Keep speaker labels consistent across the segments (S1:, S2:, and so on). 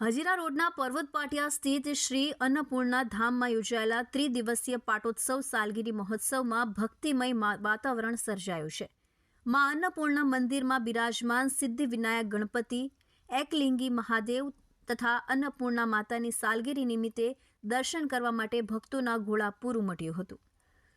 S1: હજીરા રોડના પર્વત પાટિયા સ્થિત શ્રી અન્નપૂર્ણા ધામમાં યોજાયેલા ત્રિદિવસીય પાટોત્સવ સાલગીરી મહોત્સવમાં ભક્તિમય વાતાવરણ સર્જાયું છે. મા અન્નપૂર્ણા મંદિરમાં બિરાજમાન સિદ્ધિ વિનાયક ગણપતિ, એકલિંગી મહાદેવ તથા અન્નપૂર્ણા માતાની સાલગીરી નિમિત્તે દર્શન કરવા માટે ભક્તોના ઘોડા પૂરું મટ્યું હતું.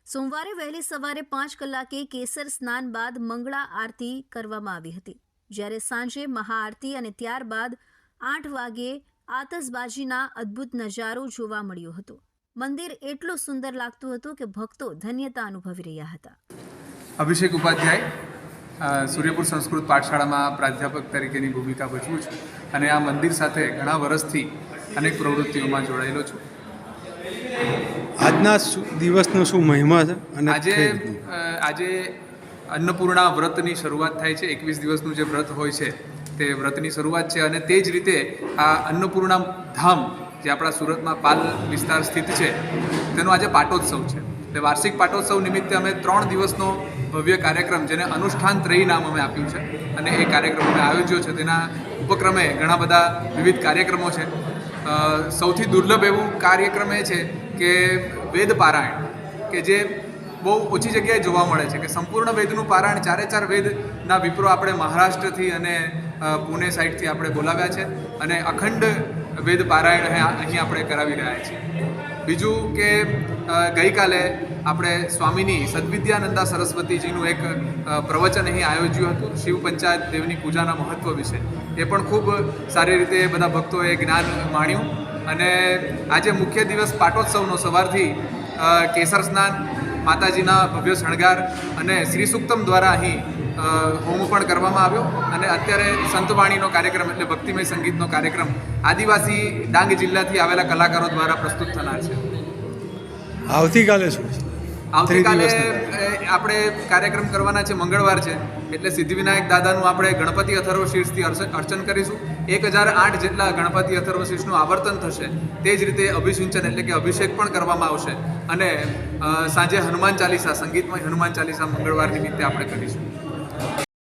S1: સોમવારે વહેલી સવારે પાંચ કલાકે કેસર સ્નાન બાદ મંગળા આરતી કરવામાં આવી હતી. જ્યારે સાંજે મહાઆરતી અને ત્યારબાદ આઠ વાગે આતશબાજીના અદ્ભુત નજારો જોવા મળ્યો હતો. મંદિર એટલું સુંદર લાગતું હતું કે ભક્તો ધન્યતા અનુભવી રહ્યા હતા.
S2: અભિષેક ઉપાધ્યાય સૂર્યપુર સંસ્કૃત પાઠશાળામાં પ્રાધ્યાપક તરીકેની ભૂમિકા ભજવું છું અને આ મંદિર સાથે ઘણા વર્ષથી અનેક પ્રવૃત્તિઓમાં જોડાયેલો છું.
S3: આજના શું- દિવસનો શું મહિમા છે અને
S2: આજે આજે અન્નપૂર્ણા વ્રતની શરૂઆત થાય છે. એકવીસ દિવસનું જે વ્રત હોય છે તે વ્રતની શરૂઆત છે અને તે જ રીતે આ અન્નપૂર્ણા ધામ જે આપણા સુરતમાં પાલ વિસ્તાર સ્થિત છે, તેનો આજે પાટોત્સવ છે. એટલે વાર્ષિક પાટોત્સવ નિમિત્તે અમે ત્રણ દિવસનો ભવ્ય કાર્યક્રમ જેને અનુષ્ઠાન ત્રય નામ અમે આપ્યું છે. અને એ કાર્યક્રમ અમે આયોજ્યો છે. તેના ઉપક્રમે ઘણા બધા વિવિધ કાર્યક્રમો છે. સૌથી દુર્લભ એવું કાર્યક્રમ એ છે કે વેદ પારાયણ કે જે બહુ ઓછી જગ્યાએ જોવા મળે છે કે સંપૂર્ણ વેદનું પારાયણ ચારે ચાર વેદના વિપ્રો આપણે મહારાષ્ટ્રથી અને પુણે સાઈડથી આપણે બોલાવ્યા છે અને અખંડ વેદ પારાયણ અહીં આપણે કરાવી રહ્યા છીએ. બીજું કે ગઈકાલે આપણે સ્વામીની સદવિદ્યાનંદા સરસ્વતીજીનું એક પ્રવચન અહીં આયોજ્યું હતું શિવ પંચાયત દેવની પૂજાના મહત્ત્વ વિશે. એ પણ ખૂબ સારી રીતે બધા ભક્તોએ જ્ઞાન માણ્યું અને આજે મુખ્ય દિવસ પાટોત્સવનો સવારથી કેસર સ્નાન માતાજીના ભવ્ય શણગાર અને શ્રી સુક્તમ દ્વારા અહીં હોમ પણ કરવામાં આવ્યો. અને અત્યારે સંતવાણીનો કાર્યક્રમ એટલે ભક્તિમય સંગીતનો કાર્યક્રમ આદિવાસી ડાંગ જિલ્લાથી આવેલા કલાકારો દ્વારા પ્રસ્તુત થનાર છે.
S3: આવતીકાલે શું
S2: આવતીકાલે આપણે કાર્યક્રમ કરવાના છે મંગળવાર છે. એટલે સિદ્ધિવિનાયક દાદાનું આપણે ગણપતિ અથર્વ શીર્ષથી અર્ચન કરીશું. એક હજાર આઠ જેટલા ગણપતિ અથર્વશીષનું આવર્તન થશે, તે જ રીતે અભિસિંચન એટલે કે અભિષેક પણ કરવામાં આવશે. અને સાંજે હનુમાન ચાલીસા, સંગીતમય હનુમાન ચાલીસા મંગળવાર નિમિત્તે આપણે કરીશું.